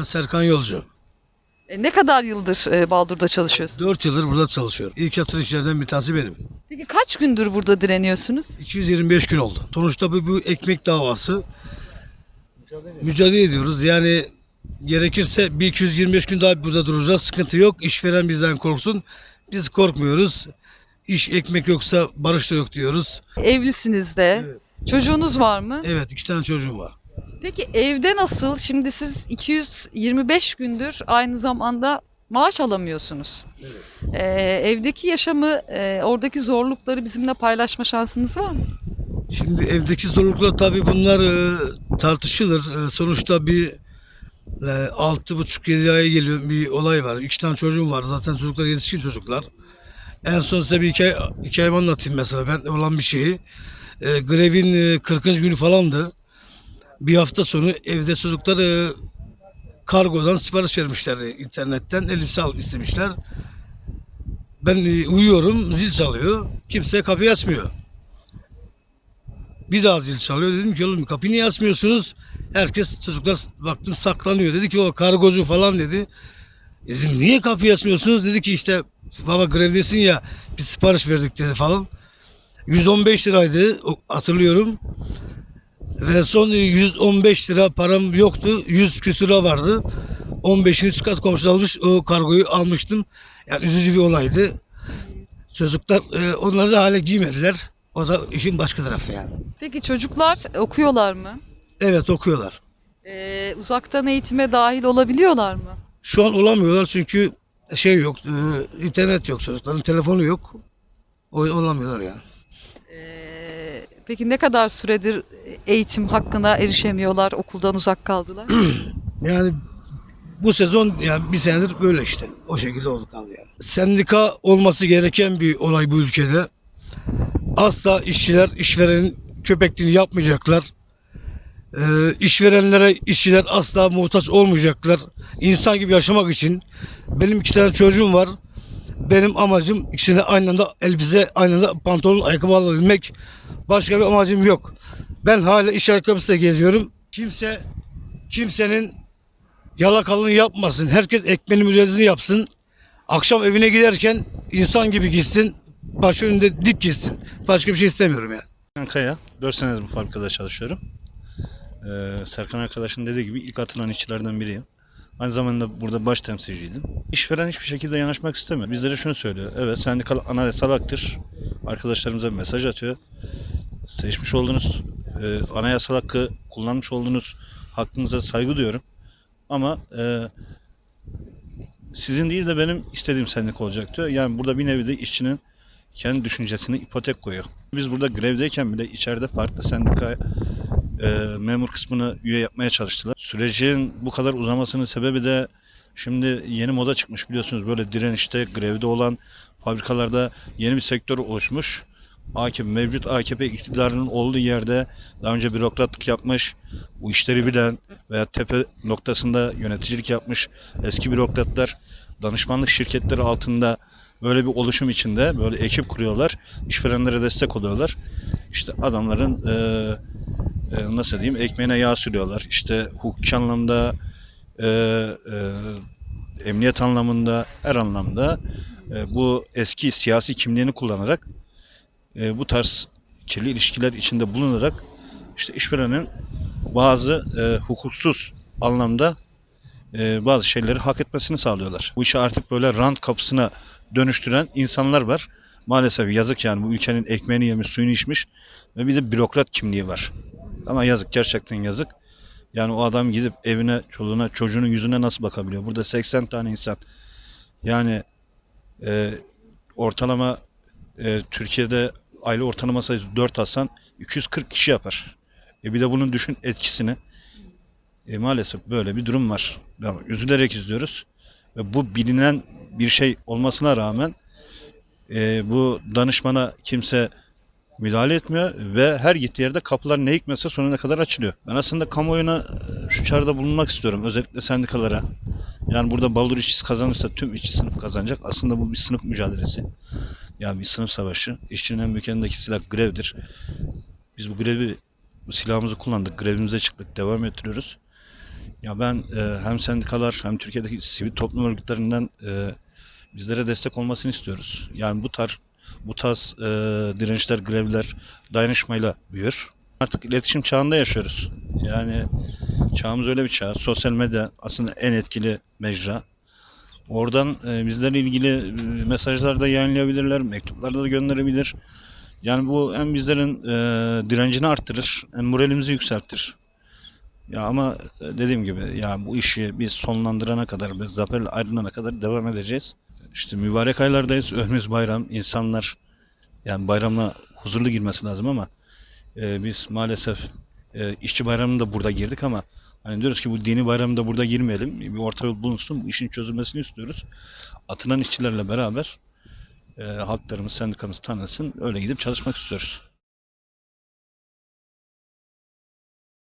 Ben Serkan Yolcu. E, ne kadar yıldır e, Baldur'da çalışıyorsunuz? 4 yıldır burada çalışıyorum. İlk yatırım işlerden bir tanesi benim. Peki kaç gündür burada direniyorsunuz? 225 gün oldu. Sonuçta bu, bu ekmek davası. Mücadele ediyoruz. Yani gerekirse bir 225 gün daha burada duracağız. Sıkıntı yok. İşveren bizden korksun. Biz korkmuyoruz. İş ekmek yoksa barış da yok diyoruz. Evlisiniz de. Evet. Çocuğunuz var mı? Evet iki tane çocuğum var. Peki evde nasıl? Şimdi siz 225 gündür aynı zamanda maaş alamıyorsunuz. Evet. E, evdeki yaşamı, e, oradaki zorlukları bizimle paylaşma şansınız var mı? Şimdi evdeki zorluklar tabii bunlar e, tartışılır. E, sonuçta bir e, altı buçuk yedi aya geliyor bir olay var. İki tane çocuğum var. Zaten çocuklar yetişkin çocuklar. En son size bir hikaye, hikayemi anlatayım mesela. Ben olan bir şeyi. E, grevin e, 40. günü falandı. Bir hafta sonu evde çocuklar e, kargodan sipariş vermişler e, internetten. Elbise al istemişler. Ben e, uyuyorum. Zil çalıyor. Kimse kapıyı açmıyor. Bir daha zil çalıyor. Dedim ki oğlum kapıyı niye açmıyorsunuz? Herkes çocuklar baktım saklanıyor. Dedi ki o kargocu falan dedi. Dedim niye kapıyı açmıyorsunuz? Dedi ki işte baba grevdesin ya biz sipariş verdik dedi falan. 115 liraydı hatırlıyorum. Ve son 115 lira param yoktu. 100 küsür lira vardı. 15'in üst kat komşu almış o kargoyu almıştım. Yani üzücü bir olaydı. Çocuklar e, onları da hale giymediler. O da işin başka tarafı yani. Peki çocuklar okuyorlar mı? Evet okuyorlar. E, uzaktan eğitime dahil olabiliyorlar mı? Şu an olamıyorlar çünkü şey yok, e, internet yok çocukların, telefonu yok. O, olamıyorlar yani. E, peki ne kadar süredir eğitim hakkına erişemiyorlar, okuldan uzak kaldılar? Yani bu sezon yani bir senedir böyle işte. O şekilde oldu kaldı yani. Sendika olması gereken bir olay bu ülkede. Asla işçiler işverenin köpekliğini yapmayacaklar. Ee, işverenlere işçiler asla muhtaç olmayacaklar. İnsan gibi yaşamak için. Benim iki tane çocuğum var. Benim amacım ikisine aynı anda elbise, aynı anda pantolon, ayakkabı alabilmek. Başka bir amacım yok. Ben hala iş ayakkabısıyla geziyorum. Kimse kimsenin yalakalığını yapmasın. Herkes ekmeğinin mücadelesini yapsın. Akşam evine giderken insan gibi gitsin. Baş önünde dik gitsin. Başka bir şey istemiyorum yani. Serkan Kaya. 4 senedir bu fabrikada çalışıyorum. Ee, Serkan arkadaşın dediği gibi ilk atılan işçilerden biriyim. Aynı zamanda burada baş temsilciydim. İşveren hiçbir şekilde yanaşmak istemiyor. Bizlere şunu söylüyor. Evet sendikal anayasal haktır. Arkadaşlarımıza mesaj atıyor. Seçmiş olduğunuz e, anayasal hakkı kullanmış olduğunuz hakkınıza saygı duyuyorum. Ama e, sizin değil de benim istediğim sendika olacak diyor. Yani burada bir nevi de işçinin kendi düşüncesini ipotek koyuyor. Biz burada grevdeyken bile içeride farklı sendika e, memur kısmını üye yapmaya çalıştılar. Sürecin bu kadar uzamasının sebebi de şimdi yeni moda çıkmış biliyorsunuz böyle direnişte, grevde olan fabrikalarda yeni bir sektör oluşmuş. AKP, mevcut AKP iktidarının olduğu yerde daha önce bürokratlık yapmış, bu işleri bilen veya tepe noktasında yöneticilik yapmış eski bürokratlar danışmanlık şirketleri altında böyle bir oluşum içinde böyle ekip kuruyorlar. işverenlere destek oluyorlar. İşte adamların eee e, nasıl diyeyim ekmeğine yağ sürüyorlar. İşte hukuki anlamda e, e, emniyet anlamında her anlamda e, bu eski siyasi kimliğini kullanarak e, bu tarz kirli ilişkiler içinde bulunarak işte işverenin bazı e, hukuksuz anlamda e, bazı şeyleri hak etmesini sağlıyorlar. Bu işi artık böyle rant kapısına dönüştüren insanlar var. Maalesef yazık yani bu ülkenin ekmeğini yemiş, suyunu içmiş ve bir de bürokrat kimliği var. Ama yazık gerçekten yazık. Yani o adam gidip evine, çoluğuna, çocuğunun yüzüne nasıl bakabiliyor? Burada 80 tane insan. Yani e, ortalama e, Türkiye'de aile ortalama sayısı 4 Hasan 240 kişi yapar. E bir de bunun düşün etkisini. E, maalesef böyle bir durum var. Yani üzülerek izliyoruz. Ve bu bilinen bir şey olmasına rağmen e, bu danışmana kimse müdahale etmiyor ve her gittiği yerde kapılar ne hikmetse sonuna kadar açılıyor. Ben aslında kamuoyuna e, şu çağrıda bulunmak istiyorum. Özellikle sendikalara. Yani burada Baldur işçisi kazanırsa tüm işçi sınıf kazanacak. Aslında bu bir sınıf mücadelesi. Yani bir sınıf savaşı. İşçinin en büyük elindeki silah grevdir. Biz bu grevi, bu silahımızı kullandık. Grevimize çıktık. Devam ettiriyoruz. Ya ben e, hem sendikalar hem Türkiye'deki sivil toplum örgütlerinden e, bizlere destek olmasını istiyoruz. Yani bu tarz bu tarz e, dirençler, grevler dayanışmayla büyür. Artık iletişim çağında yaşıyoruz. Yani çağımız öyle bir çağ. Sosyal medya aslında en etkili mecra. Oradan e, bizlerle ilgili e, mesajlar da yayınlayabilirler, mektuplar da gönderebilir. Yani bu hem bizlerin e, direncini arttırır, hem moralimizi yükseltir. Ya ama e, dediğim gibi ya bu işi biz sonlandırana kadar, biz zaferle ayrılana kadar devam edeceğiz. İşte mübarek aylardayız, önümüz bayram, insanlar yani bayramla huzurlu girmesi lazım ama e, biz maalesef e, işçi bayramında burada girdik ama hani diyoruz ki bu dini bayramda burada girmeyelim, bir orta yol bulunsun, bu işin çözülmesini istiyoruz. Atılan işçilerle beraber e, halklarımız, sendikamız tanısın, öyle gidip çalışmak istiyoruz.